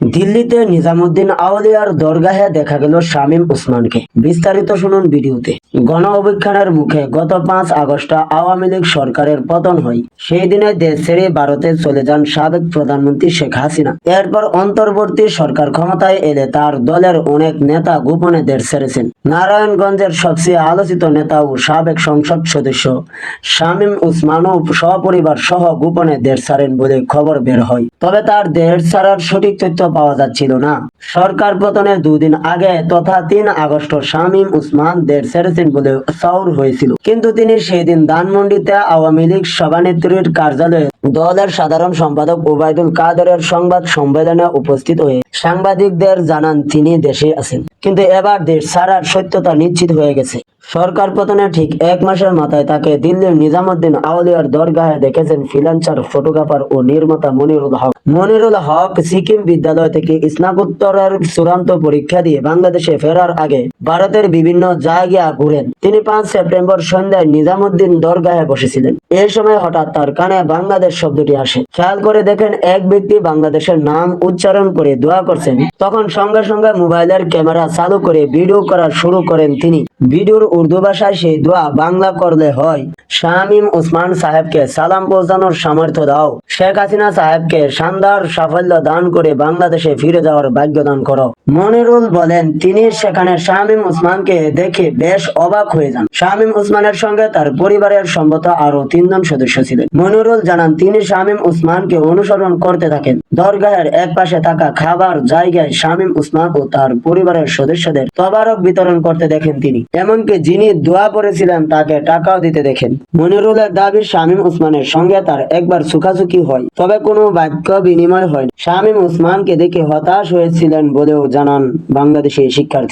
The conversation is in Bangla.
দিল্লিতে নিজামুদ্দিন আউলিয়ার দরগাহে দেখা গেল শামীম ওসমানকে বিস্তারিত শুনুন ভিডিওতে। গণ অভ্যুত্থানের মুখে গত পাঁচ আগস্ট আওয়ামী লীগ সরকারের পতন হয়। সেই দিনে দেশ ছেড়ে ভারতে চলে যান সাবেক প্রধানমন্ত্রী শেখ হাসিনা। এরপর অন্তর্বর্তী সরকার ক্ষমতায় এলে তার দলের অনেক নেতা গোপনে দেশ ছেড়েছেন। নারায়ণগঞ্জের সবচেয়ে আলোচিত নেতা ও সাবেক সংসদ সদস্য শামীম ওসমানও সপরিবার সহ গোপনে দেশ ছাড়েন বলে খবর বের হয়। তবে তার দেশ ছাড়ার সঠিক তথ্য পাওয়া যাচ্ছিল না। সরকার পতনের দুদিন আগে তথা তিন আগস্ট শামীম উসমান দেশ ছেড়েছেন বলে চাউর হয়েছিল। কিন্তু তিনি সেই দিন ধানমন্ডিতে আওয়ামী লীগ সভানেত্রীর কার্যালয়ে দলের সাধারণ সম্পাদক ওবায়দুল কাদরের সংবাদ সম্মেলনে উপস্থিত হয়ে সাংবাদিকদের জানান, তিনি দেশে আছেন। কিন্তু এবার দেশ ছাড়ার সত্যতা নিশ্চিত হয়ে গেছে। সরকার পতনের ঠিক এক মাসের মাথায় তাকে দিল্লির নিজামুদ্দিন আউলিয়ার দরগাহে দেখেছেন ফ্রিল্যান্সার ফটোগ্রাফার ও নির্মাতা মনিরুল হক। মনিরুল হক সিকিম বিদ্যালয় থেকে স্নাতকোত্তরের চূড়ান্ত পরীক্ষা দিয়ে বাংলাদেশে ফেরার আগে ভারতের বিভিন্ন জায়গা ঘুরেন। তিনি পাঁচ সেপ্টেম্বর সন্ধ্যায় নিজামুদ্দিন দরগাহে বসেছিলেন। এই সময় হঠাৎ তার কানে বাংলাদেশ শব্দটি আসে। খেয়াল করে দেখেন এক ব্যক্তি বাংলাদেশের নাম উচ্চারণ করে দোয়া করছেন। তখন সঙ্গে সঙ্গে মোবাইলের ক্যামেরা চালু করে ভিডিও করা শুরু করেন তিনি। ভিডিওর উর্দু ভাষায় সেই দোয়া বাংলা করলে হয়। শামীম ওসমান সাহেবকে সালাম পৌঁছানোর সামর্থ্য দাও। শেখ হাসিনা সাহেবকে শানদার সাফল্য দান করে বাংলাদেশে ফিরে যাওয়ার ভাগ্য দান করো। মনিরুল বলেন, তিনি সেখানে শামীম ওসমানকে দেখে বেশ অবাক হয়ে যান। শামীম ওসমানের সঙ্গে তার পরিবারের সম্মত আরও তিনজন সদস্য ছিলেন। মনিরুল জানান, তিনি শামীম ওসমানকে অনুসরণ করতে থাকেন। দরগাহের এক পাশে থাকা খাবার জায়গায় শামীম ওসমান ও তার পরিবারের সদস্যদের তবারক বিতরণ করতে দেখেন তিনি। এমনকি যিনি দোয়া পড়েছিলেন তাকে টাকাও দিতে দেখেন। মনিরুলের দাবি শামীম উসমানের সঙ্গে তার একবার সুখাসুখি হয়, তবে কোনো বাক্য বিনিময় হয় শামীম উসমানকে দেখে হতাশ হয়েছিলেন বলেও জানান বাংলাদেশি শিক্ষার্থী।